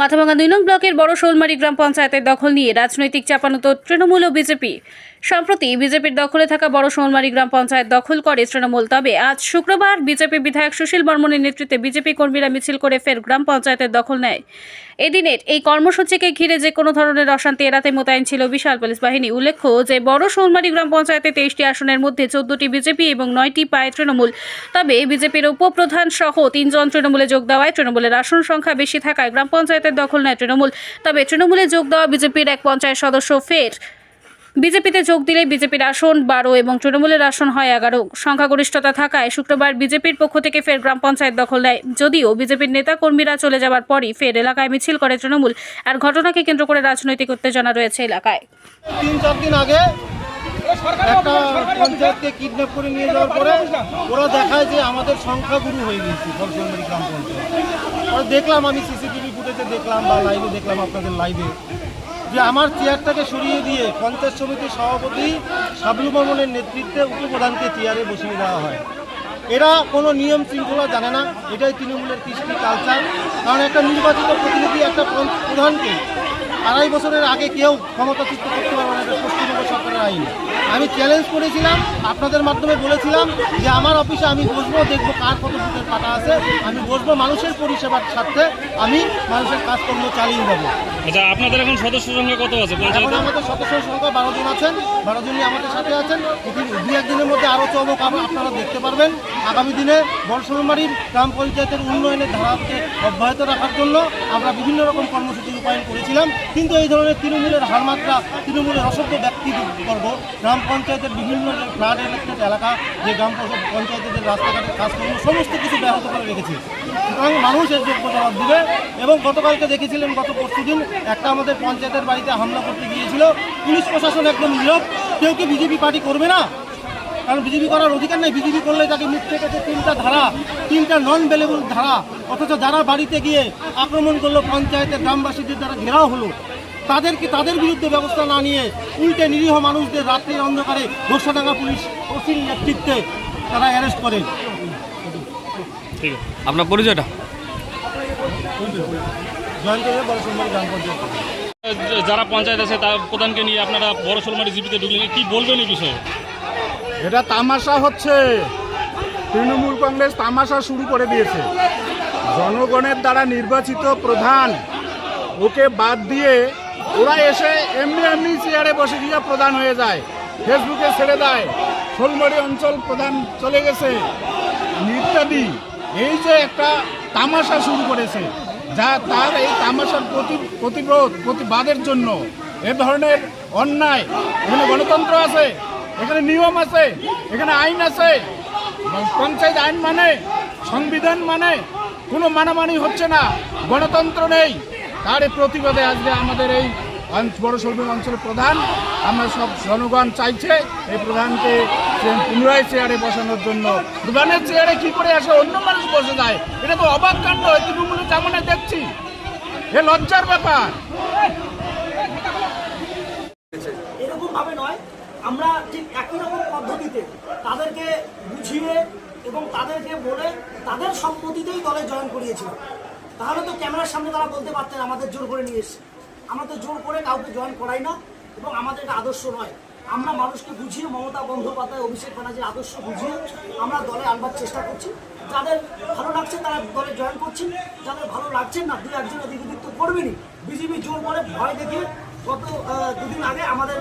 মাথাভাঙা দুই নং ব্লকের বড় শোলমারি গ্রাম পঞ্চায়েতের দখল নিয়ে রাজনৈতিক চাপানত তৃণমূল ও বিজেপি। সম্প্রতি বিজেপির দখলে থাকা বড় শোলমারি গ্রাম পঞ্চায়েত দখল করে তৃণমূল, তবে আজ শুক্রবার বিজেপি বিধায়ক সুশীল বর্মনের নেতৃত্বে বিজেপি কর্মীরা মিছিল করে ফের গ্রাম পঞ্চায়েতের দখল নেয়। এদিনের এই কর্মসূচিকে ঘিরে যে কোনো ধরনের অশান্তি এড়াতে মোতায়েন ছিল বিশাল পুলিশ বাহিনী। উল্লেখ্য যে, বড় শোলমারি গ্রাম পঞ্চায়েতে তেইশটি আসনের মধ্যে চোদ্দটি বিজেপি এবং নয়টি পায় তৃণমূল। তবে বিজেপির উপপ্রধান সহ তিনজন তৃণমূলে যোগ দেওয়ায় তৃণমূলের আসন সংখ্যা বেশি থাকায় গ্রাম পঞ্চায়েতের দখল নেয় তৃণমূল। তবে তৃণমূলে যোগ দেওয়া বিজেপির এক পঞ্চায়েত সদস্য ফের। বিজেপিতে যোগ দিলে বিজেপির আসন বারো এবং তৃণমূলের আসন হয় এগারো। সংখ্যাগরিষ্ঠতা থাকায় শুক্রবার বিজেপির পক্ষ থেকে ফের গ্রাম পঞ্চায়েত দখল নেয়। যদিও বিজেপির নেতা কর্মীরা চলে যাওয়ার পরই ফের এলাকায় মিছিল করে তৃণমূল। আর ঘটনাকে কেন্দ্র করে রাজনৈতিক উত্তেজনা রয়েছে এলাকায়। তিন, চার দিন আগে একটা পঞ্চায়েতকে কিডন্যাপ করে নিয়ে যাওয়ার পরে ওরা দেখায় যে আমাদের সংখ্যাগুরু হয়ে গেছি দেখলাম আমি সিসিটিভি ফুটেজে দেখলাম বা লাইভে দেখলাম আপনাদের লাইভে যে আমার চেয়ারটাকে সরিয়ে দিয়ে পঞ্চায়েত সমিতির সভাপতি সাবলু বর্মনের নেতৃত্বে উপপ্রধানকে চেয়ারে বসিয়ে দেওয়া হয়। এরা কোনো নিয়ম শৃঙ্খলা জানে না, এটাই তৃণমূলের কৃষ্টি কালচার কারণ একটা নির্বাচিত প্রতিনিধি একটা প্রধানকে আড়াই বছরের আগে কেউ ক্ষমতাচ্যুত করতে পারবে না এটা পশ্চিমবঙ্গ সরকারের আইন। আমি চ্যালেঞ্জ করেছিলাম আপনাদের মাধ্যমে বলেছিলাম যে আমার অফিসে আমি বসবো দেখব কার কত বুথের পাটা আছে আমি বসবো মানুষের পরিষেবার স্বার্থে আমি মানুষের কাজকর্ম চালিয়ে যাব। আচ্ছা আপনাদের এখন সদস্য সংখ্যা কত আছে? আমাদের সদস্যের সংখ্যা বারো জন আছেন বারো জনই আমাদের সাথে আছেন। দু একদিনের মধ্যে আরও চমক আপনারা দেখতে পারবেন। আগামী দিনে বর্ষলমারির গ্রাম পঞ্চায়েতের উন্নয়নের ধারাকে অব্যাহত রাখার জন্য আমরা বিভিন্ন রকম কর্মসূচি রূপায়ণ করেছিলাম। কিন্তু এই ধরনের তৃণমূলের হারমাত্রা, তৃণমূলের অসভ্য ব্যক্তিবর্গ গ্রাম পঞ্চায়েতের বিভিন্ন ফ্লাড এফেক্টেড এলাকা, যে গ্রাম পঞ্চায়েত- পঞ্চায়েতের রাস্তাঘাটের কাজকর্ম সমস্ত কিছু ব্যাহত করে রেখেছে। সুতরাং মানুষ এর যোগ্য জবাব দিবে এবং গতকালকে দেখেছিলেন, গত পরশুদিন একটা আমাদের পঞ্চায়েতের বাড়িতে হামলা করতে গিয়েছিল। পুলিশ প্রশাসন একদম নীরব, কেউ কি বিজেপি পার্টি করবে না? কারণ বিজেপি করার অধিকার নেই। বিজেপি করলে তাকে মুখ থেকে তিনটা ধারা তিনটা নন ভ্যালেবল ধারা অথচ যারা বাড়িতে গিয়ে আক্রমণ করল পঞ্চায়েতের গ্রামবাসীদের দ্বারা ঘেরাও হলো তাদেরকে তাদের বিরুদ্ধে ব্যবস্থা না নিয়ে উল্টে নিরীহ মানুষদের রাত্রির অন্ধকারে ঘোষাডাঙ্গা পুলিশ ওসির নেতৃত্বে তারা অ্যারেস্ট করে। ঠিক আছে। আপনার পরিচয়টা? হয়ে যারা পঞ্চায়েত আছে তার প্রধানকে নিয়ে আপনারা বড় সলমারি জিপিতে ঢুকলেন কি বলবেন এই বিষয়ে? এটা তামাশা হচ্ছে। তৃণমূল কংগ্রেস তামাশা শুরু করে দিয়েছে। জনগণের দ্বারা নির্বাচিত প্রধান, ওকে বাদ দিয়ে ওরা এসে এমনি এমনি চেয়ারে বসে গিয়ে প্রধান হয়ে যায়। ফেসবুকে ছেড়ে দেয়। শোলমারি অঞ্চল প্রধান চলে গেছে। ইত্যাদি। এই যে একটা তামাশা শুরু করেছে, যা তার এই তামাশার প্রতি প্রতিরোধ, প্রতিবাদের জন্য এ ধরনের অন্যায় এখানে গণতন্ত্র আছে। এখানে নিয়ম আছে, এখানে আইন আছে। পঞ্চায়েত আইন মানে সংবিধান মানে কোনো মানামানি হচ্ছে না, গণতন্ত্র নেই। তার প্রতিবাদে আজকে আমাদের এই বড় সর্বিক অঞ্চলের প্রধান, আমরা সব জনগণ চাইছে এই প্রধানকে পুনরায় চেয়ারে বসানোর জন্য। প্রধানের চেয়ারে কি করে আসে? অন্য মানুষ বসে যায়। এটা তো অবাক কাণ্ড তৃণমূলের জামানে দেখছি। এ লজ্জার ব্যাপার এরকম ভাবে নয় আমরা ঠিক একই রকম পদ্ধতিতে তাদেরকে বুঝিয়ে এবং তাদেরকে বলে তাদের সম্মতিতেই দলে জয়েন করিয়েছিলাম। তাহলে তো ক্যামেরার সামনে তারা বলতে পারতেন, আমাদের জোর করে নিয়ে এসছে। আমরা তো জোর করে কাউকে জয়েন করাই না এবং আমাদের এটা আদর্শ নয়। আমরা মানুষকে বুঝিয়ে মমতা বন্দ্যোপাধ্যায়, অভিষেক ব্যানার্জির আদর্শ বুঝিয়ে আমরা দলে আনবার চেষ্টা করছি। যাদের ভালো লাগছে তারা দলে জয়েন করছি, যাদের ভালো লাগছে না দু একজন এদিক ওদিক তো করবেনই। বিজেপি জোর করে ভয় দেখে গত দুদিন আগে আমাদের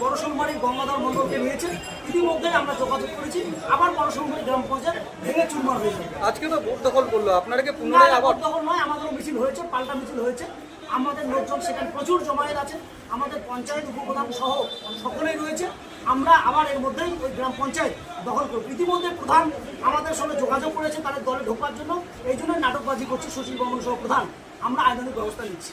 বড়সলমারি গঙ্গাধর মণ্ডলকে নিয়েছে। ইতিমধ্যে আমরা যোগাযোগ করেছি। আবার বড়সলমারি গ্রাম পঞ্চায়েত ভেঙে চুরমার হয়েছে আজকে তো ভোট দখল করল। আপনারা কি পুনরায় আবার দখল নয় আমাদেরও মিছিল হয়েছে পাল্টা মিছিল হয়েছে। আমাদের লোকজন সেখানে প্রচুর জমায়েত আছে। আমাদের পঞ্চায়েত উপপ্রধান সহ সকলেই রয়েছে। আমরা আবার এর মধ্যেই ওই গ্রাম পঞ্চায়েত দখল করব। ইতিমধ্যে প্রধান আমাদের সঙ্গে যোগাযোগ করেছে তাদের দলে ঢোকার জন্য। এই জন্য নাটকবাজি করছে সুশীল বর্মন সহ প্রধান। আমরা আইনানুক ব্যবস্থা নিচ্ছি।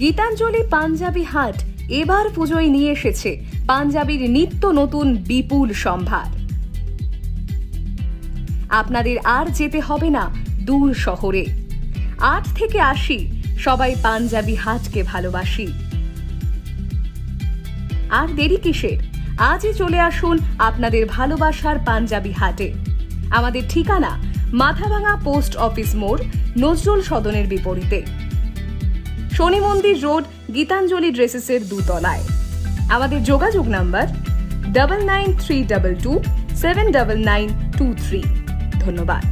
Gitanjali Punjabi Haat এবার পুজোয় নিয়ে এসেছে পাঞ্জাবির নিত্য নতুন বিপুল সম্ভার। আপনাদের আর যেতে হবে না দূর শহরে। আট থেকে আশি, সবাই পাঞ্জাবি হাটকে ভালোবাসি। আর দেরি কিসের? আজই চলে আসুন আপনাদের ভালোবাসার পাঞ্জাবি হাটে। আমাদের ঠিকানা মাথাভাঙা পোস্ট অফিস মোড়, নজরুল সদনের বিপরীতে। শনি মন্দির রোড, গীতাঞ্জলি ড্রেসেসের দুতলায়। আমাদের যোগাযোগ number double nine three double two seven double nine two three ধন্যবাদ।